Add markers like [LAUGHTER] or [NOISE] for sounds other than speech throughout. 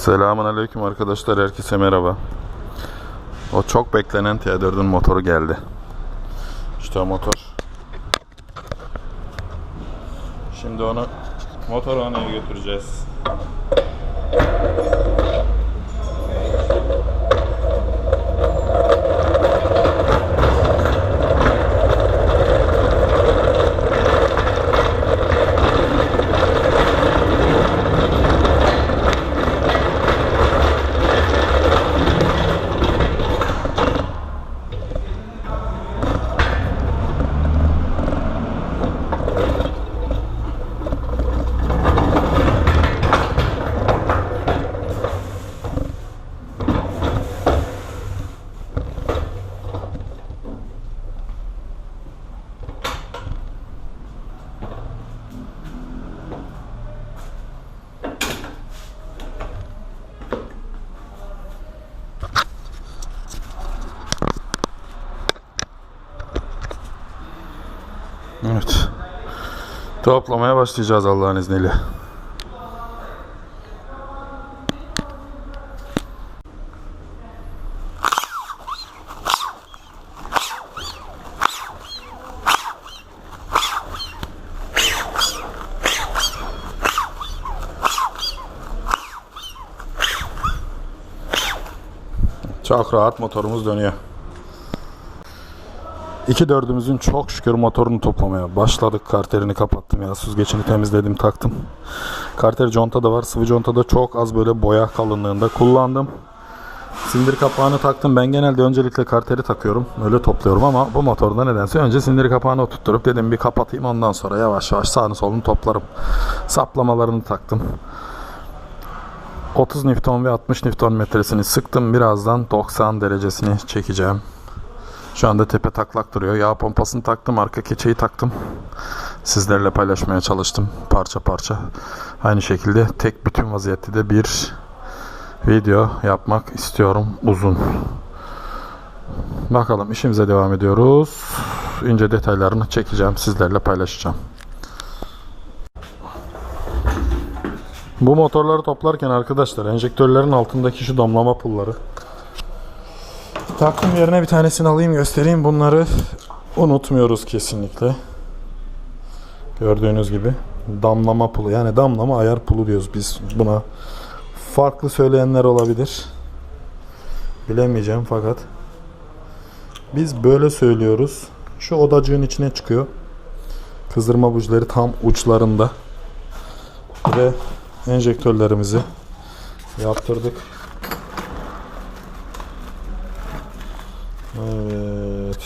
Selamun Aleyküm arkadaşlar, herkese merhaba. O çok beklenen T4'ün motoru geldi. İşte o motor. Şimdi onu motorhaneye götüreceğiz. Evet. Toplamaya başlayacağız Allah'ın izniyle. Çok rahat motorumuz dönüyor. İki dördümüzün çok şükür motorunu toplamaya başladık. Karterini kapattım ya. Süzgecini temizledim taktım. Karter conta da var. Sıvı conta da çok az böyle boya kalınlığında kullandım. Sindir kapağını taktım. Ben genelde öncelikle karteri takıyorum. Öyle topluyorum ama bu motorda nedense önce sindir kapağını oturtturup dedim bir kapatayım ondan sonra yavaş yavaş sağını solunu toplarım. Saplamalarını taktım. 30 Newton ve 60 Newton metresini sıktım. Birazdan 90 derecesini çekeceğim. Şu anda tepe taklak duruyor. Yağ pompasını taktım. Arka keçeyi taktım. Sizlerle paylaşmaya çalıştım. Parça parça. Aynı şekilde tek bütün vaziyette de bir video yapmak istiyorum. Uzun. Bakalım işimize devam ediyoruz. İnce detaylarını çekeceğim. Sizlerle paylaşacağım. Bu motorları toplarken arkadaşlar enjektörlerin altındaki şu damlama pulları Taktım yerine bir tanesini alayım göstereyim. Bunları unutmuyoruz kesinlikle. Gördüğünüz gibi damlama pulu yani damlama ayar pulu diyoruz biz buna. Farklı söyleyenler olabilir. Bilemeyeceğim fakat biz böyle söylüyoruz. Şu odacığın içine çıkıyor. Kızdırma bujileri tam uçlarında. Ve enjektörlerimizi yaptırdık. Evet.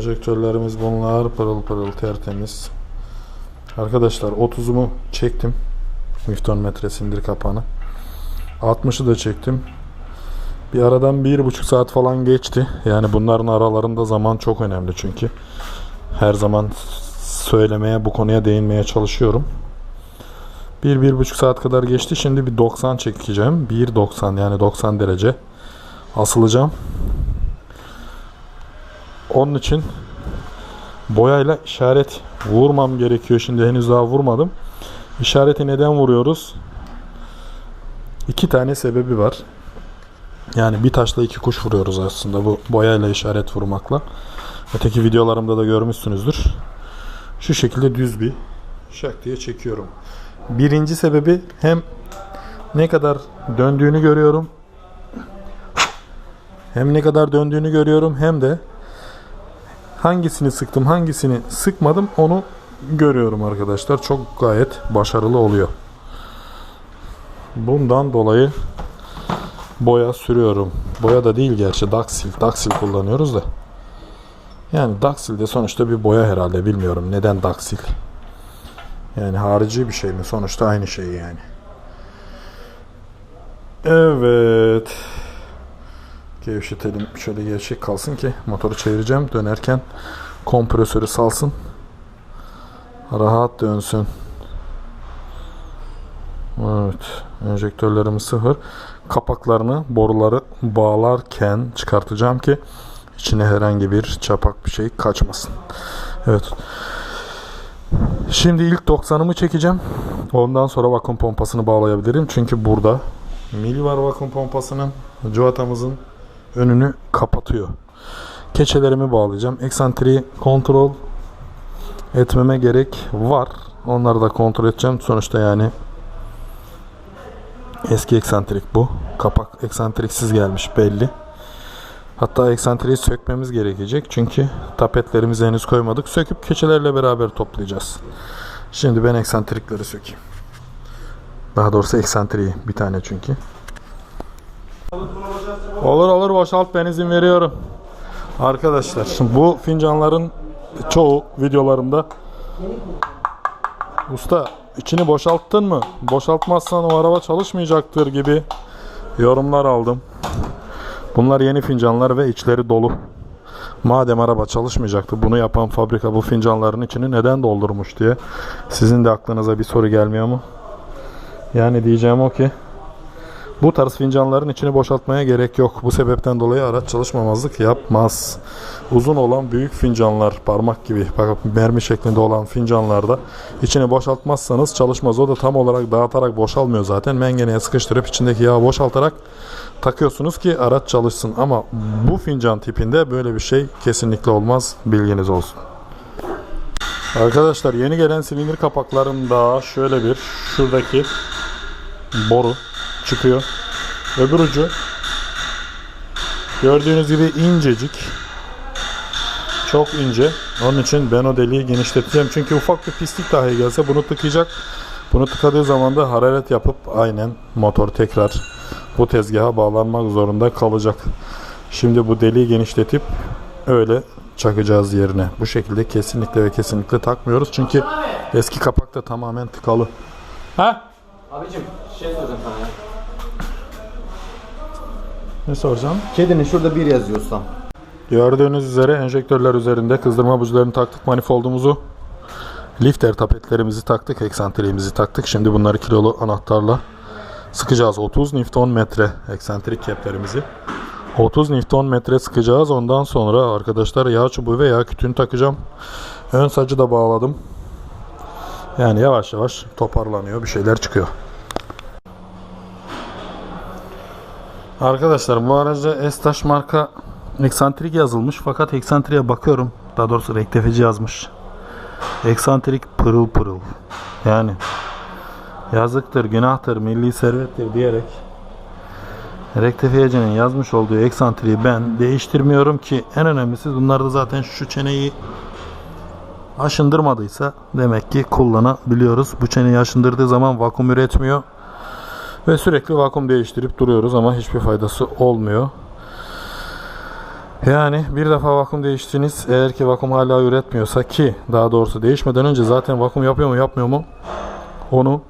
Enjektörlerimiz bunlar. Pırıl pırıl tertemiz. Arkadaşlar 30'umu çektim. Newton metre sindir kapağını. 60'ı da çektim. Bir aradan bir buçuk saat falan geçti. Yani bunların aralarında zaman çok önemli çünkü. Her zaman söylemeye, bu konuya değinmeye çalışıyorum. Bir, bir buçuk saat kadar geçti. Şimdi bir 90 çekeceğim. 1.90 yani 90 derece asılacağım. Onun için boyayla işaret vurmam gerekiyor. Şimdi henüz daha vurmadım. İşareti neden vuruyoruz? İki tane sebebi var. Yani bir taşla iki kuş vuruyoruz aslında bu boyayla işaret vurmakla. Öteki videolarımda da görmüşsünüzdür. Şu şekilde düz bir şak diye çekiyorum. Birinci sebebi hem ne kadar döndüğünü görüyorum. Hem ne kadar döndüğünü görüyorum hem de hangisini sıktım hangisini sıkmadım onu görüyorum arkadaşlar. Çok gayet başarılı oluyor. Bundan dolayı boya sürüyorum. Boya da değil gerçi Daxil. Daxil kullanıyoruz da. Yani Daxil de sonuçta bir boya herhalde bilmiyorum. Neden Daxil? Yani harici bir şey mi? Sonuçta aynı şey yani. Evet. Gevşetelim. Şöyle gevşek kalsın ki motoru çevireceğim. Dönerken kompresörü salsın. Rahat dönsün. Evet. Enjektörlerimiz sıfır. Kapaklarını, boruları bağlarken çıkartacağım ki içine herhangi bir çapak bir şey kaçmasın. Evet. Şimdi ilk 90'ımı çekeceğim. Ondan sonra vakum pompasını bağlayabilirim. Çünkü burada mil var vakum pompasının. Cuvatamızın önünü kapatıyor. Keçelerimi bağlayacağım. Eksantriği kontrol etmeme gerek var. Onları da kontrol edeceğim. Sonuçta yani eski eksantrik bu. Kapak eksantriksiz gelmiş belli. Hatta eksantriği sökmemiz gerekecek. Çünkü tapetlerimizi henüz koymadık. Söküp keçelerle beraber toplayacağız. Şimdi ben eksantrikleri sökeyim. Daha doğrusu eksantriği bir tane çünkü. Olur olur boşalt ben izin veriyorum. Arkadaşlar bu fincanların çoğu videolarımda Usta içini boşalttın mı? Boşaltmazsan o araba çalışmayacaktır gibi yorumlar aldım. Bunlar yeni fincanlar ve içleri dolu. Madem araba çalışmayacaktı bunu yapan fabrika bu fincanların içini neden doldurmuş diye sizin de aklınıza bir soru gelmiyor mu? Yani diyeceğim o ki bu tarz fincanların içini boşaltmaya gerek yok. Bu sebepten dolayı araç çalışmamazlık yapmaz. Uzun olan büyük fincanlar parmak gibi bak mermi şeklinde olan fincanlarda içini boşaltmazsanız çalışmaz. O da tam olarak dağıtarak boşalmıyor zaten. Mengeneye sıkıştırıp içindeki yağı boşaltarak takıyorsunuz ki araç çalışsın. Ama bu fincan tipinde böyle bir şey kesinlikle olmaz. Bilginiz olsun. Arkadaşlar yeni gelen silindir kapaklarında şöyle bir şuradaki boru çıkıyor. Öbür ucu gördüğünüz gibi incecik. Çok ince. Onun için ben o deliği genişleteceğim. Çünkü ufak bir pislik dahi gelse bunu tıkayacak. Bunu tıkadığı zaman da hararet yapıp aynen motor tekrar bu tezgaha bağlanmak zorunda kalacak. Şimdi bu deliği genişletip öyle çakacağız yerine. Bu şekilde kesinlikle ve kesinlikle takmıyoruz. Çünkü eski kapak da tamamen tıkalı. Ha? Abicim şey soracağım sana ya. Ne soracağım? Kedinin şurada bir yazıyorsam. Gördüğünüz üzere enjektörler üzerinde kızdırma bujilerini taktık, manifoldumuzu, lifter tapetlerimizi taktık, eksantriğimizi taktık. Şimdi bunları kilolu anahtarla sıkacağız. 30 Newton metre eksantrik keplerimizi. 30 Newton metre sıkacağız. Ondan sonra arkadaşlar yağ çubuğu ve yağ kütüğünü takacağım. Ön sacı da bağladım. Yani yavaş yavaş toparlanıyor. Bir şeyler çıkıyor. Arkadaşlar bu araca Estaş marka eksantrik yazılmış fakat eksantriğe bakıyorum. Daha doğrusu rektefeci yazmış. Eksantrik pırıl pırıl. Yani yazıktır, günahtır, milli servettir diyerek rektefiyecinin yazmış olduğu eksantriği ben değiştirmiyorum ki en önemlisi bunlarda zaten şu çeneyi aşındırmadıysa demek ki kullanabiliyoruz. Bu çeneyi aşındırdığı zaman vakum üretmiyor. Ve sürekli vakum değiştirip duruyoruz ama hiçbir faydası olmuyor. Yani bir defa vakum değiştiniz eğer ki vakum hala üretmiyorsa ki daha doğrusu değişmeden önce zaten vakum yapıyor mu yapmıyor mu onu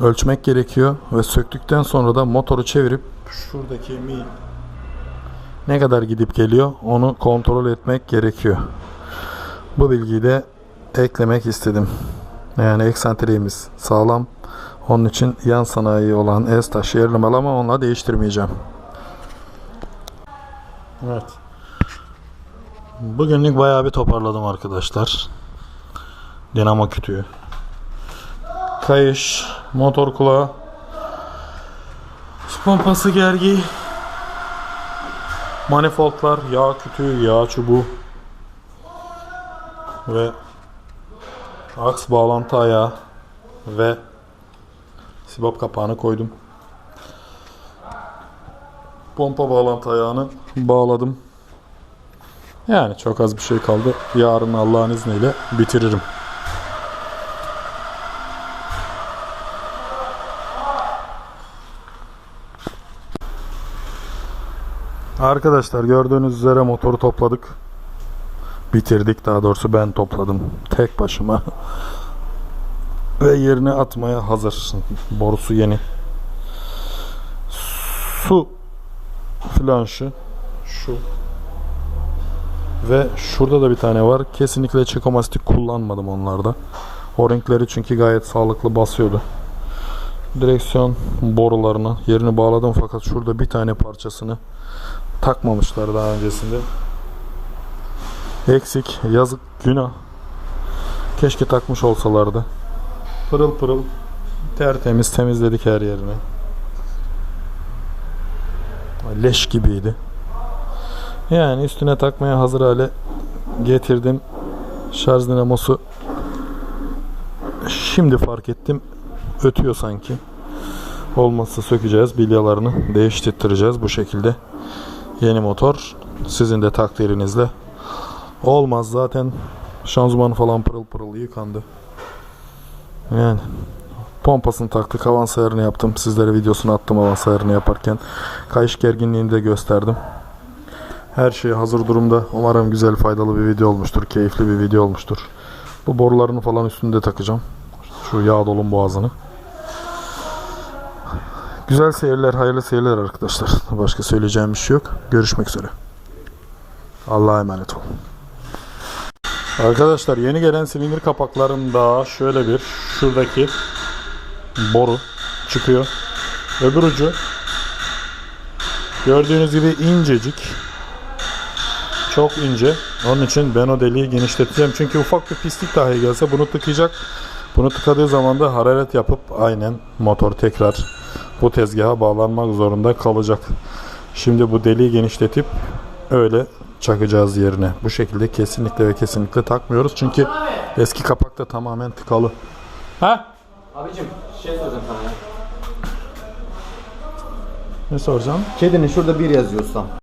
ölçmek gerekiyor ve söktükten sonra da motoru çevirip şuradaki mil ne kadar gidip geliyor onu kontrol etmek gerekiyor. Bu bilgiyi de eklemek istedim. Yani eksantriğimiz sağlam. Onun için yan sanayi olan Estaş yerli mal ama onunla değiştirmeyeceğim. Evet. Bugünlük bayağı bir toparladım arkadaşlar. Dinamo kütüğü. Kayış, motor kulağı, su pompası gergi, manifoldlar, yağ kütüğü, yağ çubuğu ve aks bağlantı ayağı ve sibop kapağını koydum. Pompa bağlantı ayağını bağladım. Yani çok az bir şey kaldı. Yarın Allah'ın izniyle bitiririm. Arkadaşlar gördüğünüz üzere motoru topladık. Bitirdik daha doğrusu ben topladım tek başıma. [LAUGHS] Ve yerine atmaya hazır. Borusu yeni. Su flanşı şu ve şurada da bir tane var. Kesinlikle çekomastik kullanmadım onlarda. O renkleri çünkü gayet sağlıklı basıyordu. Direksiyon borularını yerini bağladım fakat şurada bir tane parçasını takmamışlar daha öncesinde. Eksik, yazık, günah. Keşke takmış olsalardı. Pırıl pırıl. Tertemiz temizledik her yerini. Leş gibiydi. Yani üstüne takmaya hazır hale getirdim. Şarj dinamosu şimdi fark ettim. Ötüyor sanki. Olmazsa sökeceğiz. Bilyalarını değiştireceğiz bu şekilde. Yeni motor sizin de takdirinizle. Olmaz zaten şanzıman falan pırıl pırıl yıkandı. Yani pompasını taktık. Avans ayarını yaptım. Sizlere videosunu attım avans ayarını yaparken. Kayış gerginliğini de gösterdim. Her şey hazır durumda. Umarım güzel faydalı bir video olmuştur. Keyifli bir video olmuştur. Bu borularını falan üstünde takacağım. Şu yağ dolun boğazını. Güzel seyirler, hayırlı seyirler arkadaşlar. Başka söyleyeceğim bir şey yok. Görüşmek üzere. Allah'a emanet olun. Arkadaşlar yeni gelen silindir kapaklarında şöyle bir şuradaki boru çıkıyor. Öbür ucu gördüğünüz gibi incecik. Çok ince. Onun için ben o deliği genişleteceğim. Çünkü ufak bir pislik dahi gelse bunu tıkayacak. Bunu tıkadığı zaman da hararet yapıp aynen motor tekrar bu tezgaha bağlanmak zorunda kalacak. Şimdi bu deliği genişletip öyle çakacağız yerine. Bu şekilde kesinlikle ve kesinlikle takmıyoruz. Çünkü eski kapak da tamamen tıkalı. Ha? Abicim şey soracağım sana ya. Ne soracağım? Kedinin şurada bir yazıyor ustam.